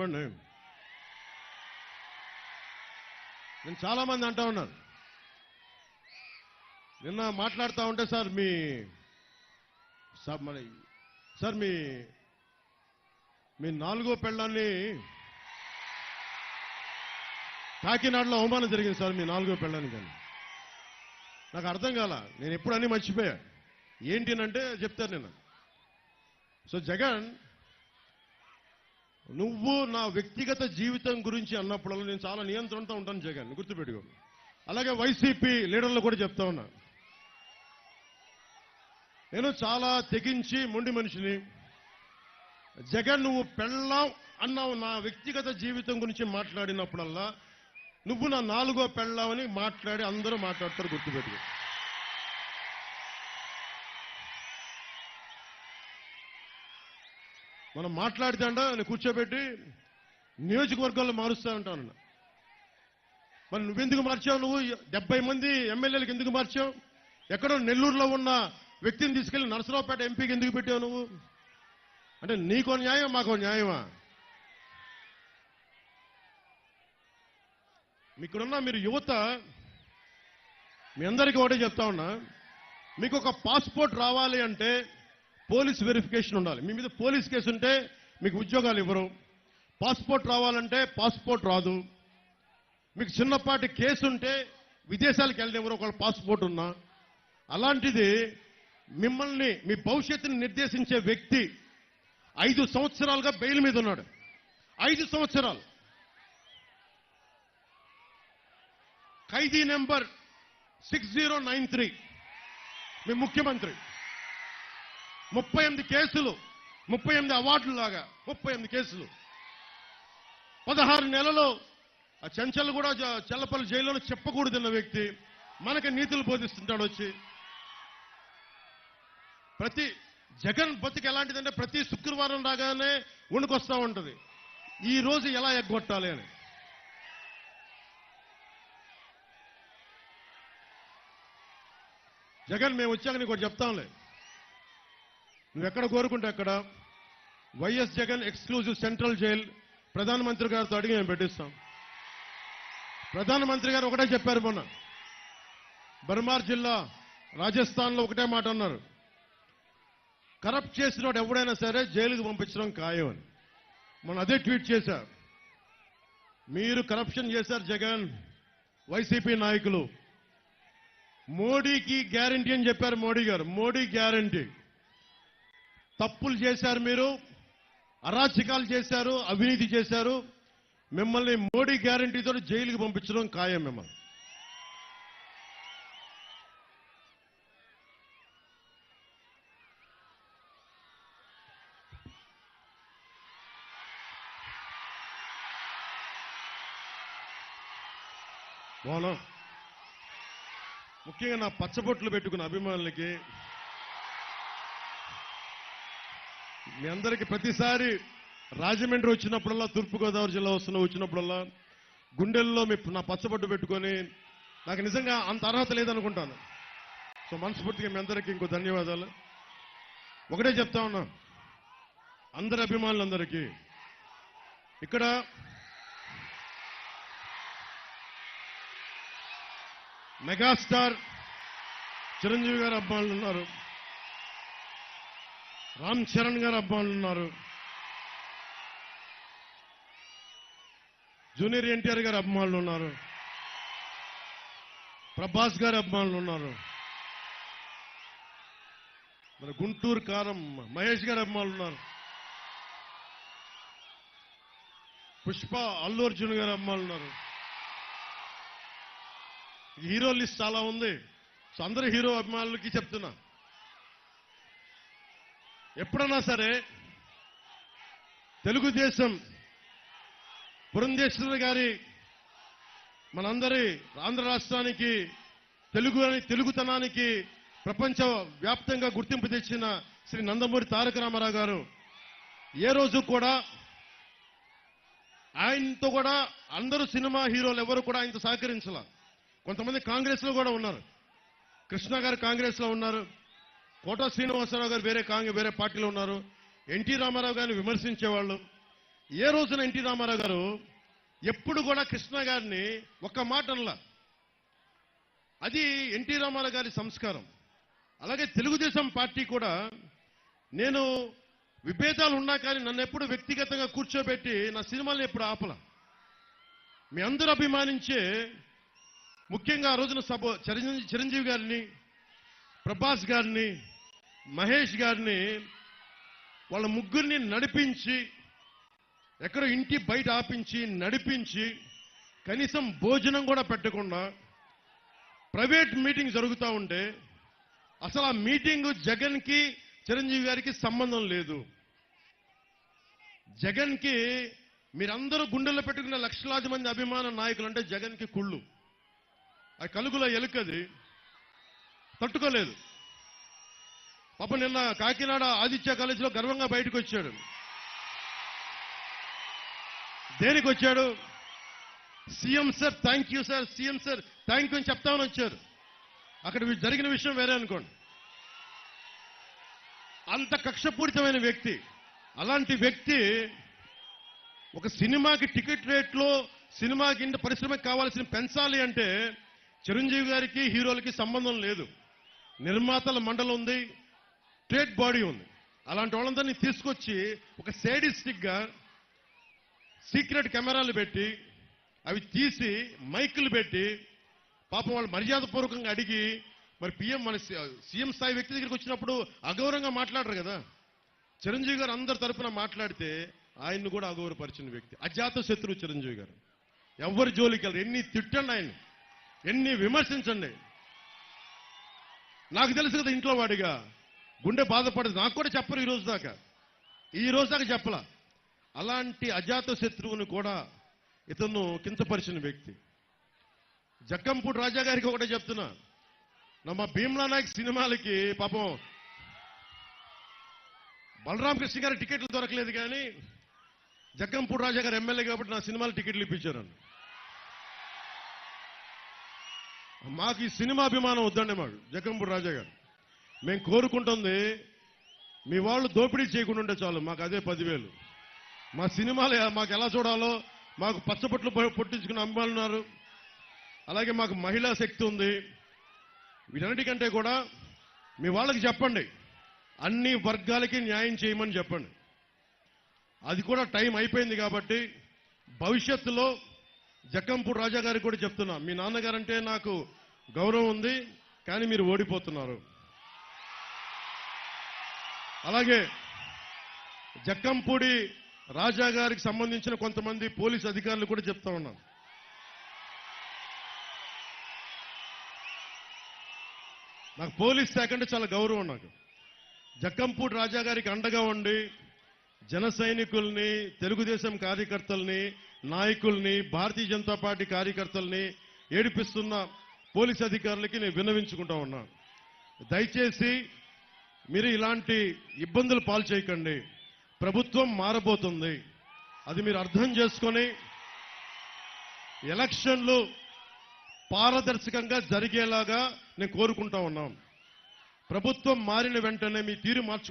చెప్పండి. నేను చాలా మంది అంటా ఉన్నారు నిన్న మాట్లాడుతూ ఉంటే సార్ మీ సార్ మరి సార్ మీ మీ నాలుగో పెళ్ళాన్ని కాకినాడలో అవమానం జరిగింది సార్ మీ నాలుగో పెళ్ళానికి కానీ నాకు అర్థం కాల నేను ఎప్పుడన్నీ మర్చిపోయా. ఏంటినంటే చెప్తారు నేను సో జగన్ నువ్వు నా వ్యక్తిగత జీవితం గురించి అన్నప్పుడల్లా నేను చాలా నియంత్రణతో ఉంటాను జగన్. గుర్తుపెట్టుకో. అలాగే వైసీపీ లీడర్లు కూడా చెప్తా ఉన్నా. నేను చాలా తెగించి మొండి మనిషిని. జగన్ నువ్వు పెళ్ళాం అన్నావు నా వ్యక్తిగత జీవితం గురించి మాట్లాడినప్పుడల్లా నువ్వు నా నాలుగో పెళ్ళామని మాట్లాడి అందరూ మాట్లాడతారు గుర్తుపెట్టుకో. మనం మాట్లాడితే నేను కూర్చోబెట్టి నియోజకవర్గాల్లో మారుస్తా ఉంటాను. మరి నువ్వెందుకు మార్చావు? నువ్వు డెబ్బై మంది ఎమ్మెల్యేలకు ఎందుకు మార్చావు? ఎక్కడో నెల్లూరులో ఉన్న వ్యక్తిని తీసుకెళ్ళి నరసరావుపేట ఎంపీకి ఎందుకు పెట్టావు నువ్వు? అంటే నీకో న్యాయం మాకో న్యాయమా? మీకున్న మీరు యువత మీ అందరికీ ఒకటే చెప్తా ఉన్నా మీకు ఒక పాస్పోర్ట్ రావాలి అంటే పోలీస్ వెరిఫికేషన్ ఉండాలి. మీ మీద పోలీస్ కేసు ఉంటే మీకు ఉద్యోగాలు ఇవ్వరు. పాస్పోర్ట్ రావాలంటే పాస్పోర్ట్ రాదు. మీకు చిన్నపాటి కేసు ఉంటే విదేశాలకు వెళ్ళనివ్వరు ఒకళ్ళ పాస్పోర్ట్ ఉన్నా. అలాంటిది మిమ్మల్ని మీ భవిష్యత్తుని నిర్దేశించే వ్యక్తి ఐదు సంవత్సరాలుగా బెయిల్ మీద ఉన్నాడు. ఐదు సంవత్సరాలు. ఖైదీ number six zero nine three. మీ ముఖ్యమంత్రి. ముప్పై ఎనిమిది కేసులు ముప్పై ఎనిమిది అవార్డులు లాగా ముప్పై ఎనిమిది కేసులు. పదహారు నెలలు ఆ చెంచల్ కూడా చెల్లపల్లి జైల్లో చెప్పకూడదన్న వ్యక్తి మనకి నీతులు బోధిస్తుంటాడు వచ్చి. ప్రతి జగన్ బతికి ఎలాంటిదంటే ప్రతి శుక్రవారం రాగానే వణుకొస్తా ఉంటుంది. ఈ రోజు ఎలా ఎగ్గొట్టాలి అని. జగన్ మేము వచ్చాక నీకు చెప్తాంలే. నువ్వు ఎక్కడ కోరుకుంటే అక్కడ? YS Jagan exclusive central jail ప్రధానమంత్రి గారితో అడిగి మేము పెట్టిస్తాం. ప్రధానమంత్రి గారు ఒకటే చెప్పారు మొన్న. బర్మార్ జిల్లా రాజస్థాన్లో ఒకటే మాట అన్నారు. కరప్ట్ చేసినోడు ఎవడైనా సరే జైలుకు పంపించడం ఖాయం అని. మొన్న అదే ట్వీట్ చేశారు మీరు కరప్షన్ చేశారు జగన్ వైసీపీ నాయకులు. మోడీకి గ్యారంటీ అని చెప్పారు మోడీ గారు. మోడీ గ్యారంటీ తప్పులు చేశారు మీరు అరాచకాలు చేశారు అవినీతి చేశారు. మిమ్మల్ని మోడీ గ్యారంటీతో జైలుకి పంపించడం ఖాయం మిమ్మల్ని. మోహనం ముఖ్యంగా నా పచ్చబొట్లు పెట్టుకున్న అభిమానులకి మీ అందరికి ప్రతిసారి రాజమండ్రి వచ్చినప్పుడల్లా తూర్పుగోదావరి జిల్లా వస్తున్న వచ్చినప్పుడల్లా గుండెల్లో మీ నా పచ్చబొట్టు పెట్టుకొని నాకు నిజంగా అంత అర్హత లేదనుకుంటాను. సో మనస్ఫూర్తిగా మీ అందరికీ ఇంకో ధన్యవాదాలు. ఒకటే చెప్తా ఉన్నా అందరి అభిమానులందరికీ ఇక్కడ మెగాస్టార్ చిరంజీవి గారు అభిమానులు ఉన్నారు. రామ్ చరణ్ గారు అబ్బాయిలు ఉన్నారు. జూనియర్ ఎన్టీఆర్ గారు అభిమానులు ఉన్నారు. ప్రభాస్ గారి అభిమానులు ఉన్నారు. మన గుంటూరు కారం మహేష్ గారి అభిమానులు ఉన్నారు. పుష్ప అల్లు అర్జున్ గారి అభిమానులు ఉన్నారు. హీరో లిస్ట్ చాలా ఉంది. సో అందరు హీరో అభిమానులకి చెప్తున్నా. ఎప్పుడన్నా సరే తెలుగుదేశం పురంధేశ్వర గారి మనందరి ఆంధ్ర రాష్ట్రానికి తెలుగు తెలుగుతనానికి ప్రపంచ వ్యాప్తంగా గుర్తింపు తెచ్చిన శ్రీ నందమూరి తారక రామారావు గారు ఏ రోజు కూడా ఆయనతో కూడా అందరూ సినిమా హీరోలు ఎవరు కూడా ఆయనతో సహకరించాల. కొంతమంది కాంగ్రెస్లో కూడా ఉన్నారు. కృష్ణ గారు కాంగ్రెస్లో ఉన్నారు. కోట శ్రీనివాసరావు గారు వేరే కాంగ్రెస్ వేరే పార్టీలో ఉన్నారు. ఎన్టీ రామారావు గారిని విమర్శించేవాళ్ళు. ఏ రోజున ఎన్టీ రామారావు గారు ఎప్పుడు కూడా కృష్ణ గారిని ఒక్క మాట అది ఎన్టీ రామారావు గారి సంస్కారం. అలాగే తెలుగుదేశం పార్టీ కూడా నేను విభేదాలు ఉన్నా కానీ నన్ను ఎప్పుడు వ్యక్తిగతంగా కూర్చోబెట్టి నా సినిమాలను ఎప్పుడు ఆపల. మీ అందరూ అభిమానించే ముఖ్యంగా ఆ రోజున సభ చిరంజీవి గారిని ప్రభాస్ గారిని మహేష్ గారిని వాళ్ళ ముగ్గురిని నడిపించి ఎక్కడో ఇంటి బయట ఆపించి నడిపించి కనీసం భోజనం కూడా పెట్టకుండా ప్రైవేట్ మీటింగ్ జరుగుతూ ఉంటే అసలు ఆ మీటింగ్ జగన్కి చిరంజీవి గారికి సంబంధం లేదు. జగన్కి మీరందరూ గుండెల్లో పెట్టుకున్న లక్షలాది మంది అభిమాన నాయకులు అంటే జగన్కి కుళ్ళు. ఆ కలుగుల ఎలుకది తట్టుకోలేదు. పాప నిన్న కాకినాడ ఆదిత్య కాలేజీలో గర్వంగా బయటకు వచ్చాడు. దేనికి వచ్చాడు? CM sir thank you sir CM sir thank you అని చెప్తామని వచ్చారు. అక్కడ జరిగిన విషయం వేరే అనుకోండి. అంత కక్షపూరితమైన వ్యక్తి. అలాంటి వ్యక్తి ఒక సినిమాకి టికెట్ రేట్లో సినిమాకి ఇంత పరిశ్రమకి కావాల్సిన పెంచాలి అంటే చిరంజీవి గారికి హీరోలకి సంబంధం లేదు. నిర్మాతల మండలం ఉంది. స్ట్రేట్ బాడీ ఉంది. అలాంటి వాళ్ళందరినీ తీసుకొచ్చి ఒక సేడిస్టిక్గా సీక్రెట్ కెమెరాలు పెట్టి అవి తీసి మైకులు పెట్టి పాపం వాళ్ళు మర్యాదపూర్వకంగా అడిగి మరి పిఎం మన సీఎం స్థాయి వ్యక్తి దగ్గరికి వచ్చినప్పుడు అగౌరవంగా మాట్లాడరు కదా. చిరంజీవి గారు అందరి తరఫున మాట్లాడితే ఆయన్ని కూడా అగౌరవపరిచిన వ్యక్తి. అజాత శత్రువు చిరంజీవి గారు. ఎవరి జోలికి వెళ్ళరు. ఎన్ని తిట్టండి ఆయన ఎన్ని విమర్శించండి. నాకు తెలుసు కదా ఇంట్లో వాడిగా. గుండె బాధపడదు. నాకు కూడా చెప్పరు ఈ రోజు దాకా. ఈ రోజు దాకా చెప్పలా. అలాంటి అజాత శత్రువుని కూడా ఇతను కించపరిచిన వ్యక్తి. జగ్గంపూడి రాజా గారికి ఒకటే చెప్తున్నా. నమ్మ భీమ్లా నాయక్ సినిమాలకి పాపం బలరాం కృష్ణ గారి టికెట్లు దొరకలేదు కానీ జగ్గంపూడి రాజా గారు ఎమ్మెల్యే కాబట్టి నా సినిమాలు టికెట్లు ఇప్పించారు. మాకు ఈ సినిమా అభిమానం వద్దండి మాకు జగ్గంపూడి రాజా గారు. మేము కోరుకుంటుంది మీ వాళ్ళు దోపిడీ చేయకుండా ఉంటే చాలు మాకు అదే పదివేలు. మా సినిమాలు మాకు ఎలా చూడాలో మాకు పచ్చబొట్లు పుట్టించుకుని అమ్మాలన్నారు అలాగే మాకు మహిళా శక్తి ఉంది. వీటన్నిటికంటే కూడా మీ వాళ్ళకి చెప్పండి అన్ని వర్గాలకి న్యాయం చేయమని చెప్పండి. అది కూడా టైం అయిపోయింది కాబట్టి భవిష్యత్తులో జక్కంపూడి రాజా గారికి కూడా చెప్తున్నా మీ నాన్నగారంటే నాకు గౌరవం ఉంది కానీ మీరు ఓడిపోతున్నారు. అలాగే జక్కంపూడి రాజా గారికి సంబంధించిన కొంతమంది పోలీస్ అధికారులు కూడా చెప్తా ఉన్నాను నాకు పోలీస్ శాఖ అంటే చాలా గౌరవం నాకు. జక్కంపూడి రాజా గారికి అండగా ఉండి జన సైనికుల్ని తెలుగుదేశం కార్యకర్తల్ని నాయకుల్ని భారతీయ జనతా పార్టీ కార్యకర్తల్ని ఏడిపిస్తున్న పోలీస్ అధికారులకి నేను విన్నవించుకుంటా ఉన్నాను దయచేసి మీరు ఇలాంటి ఇబ్బందులు పాలు చేయకండి. ప్రభుత్వం మారబోతుంది. అది మీరు అర్థం చేసుకొని ఎలక్షన్లు పారదర్శకంగా జరిగేలాగా నేను కోరుకుంటా ఉన్నాం. ప్రభుత్వం మారిన వెంటనే మీ తీరు మార్చు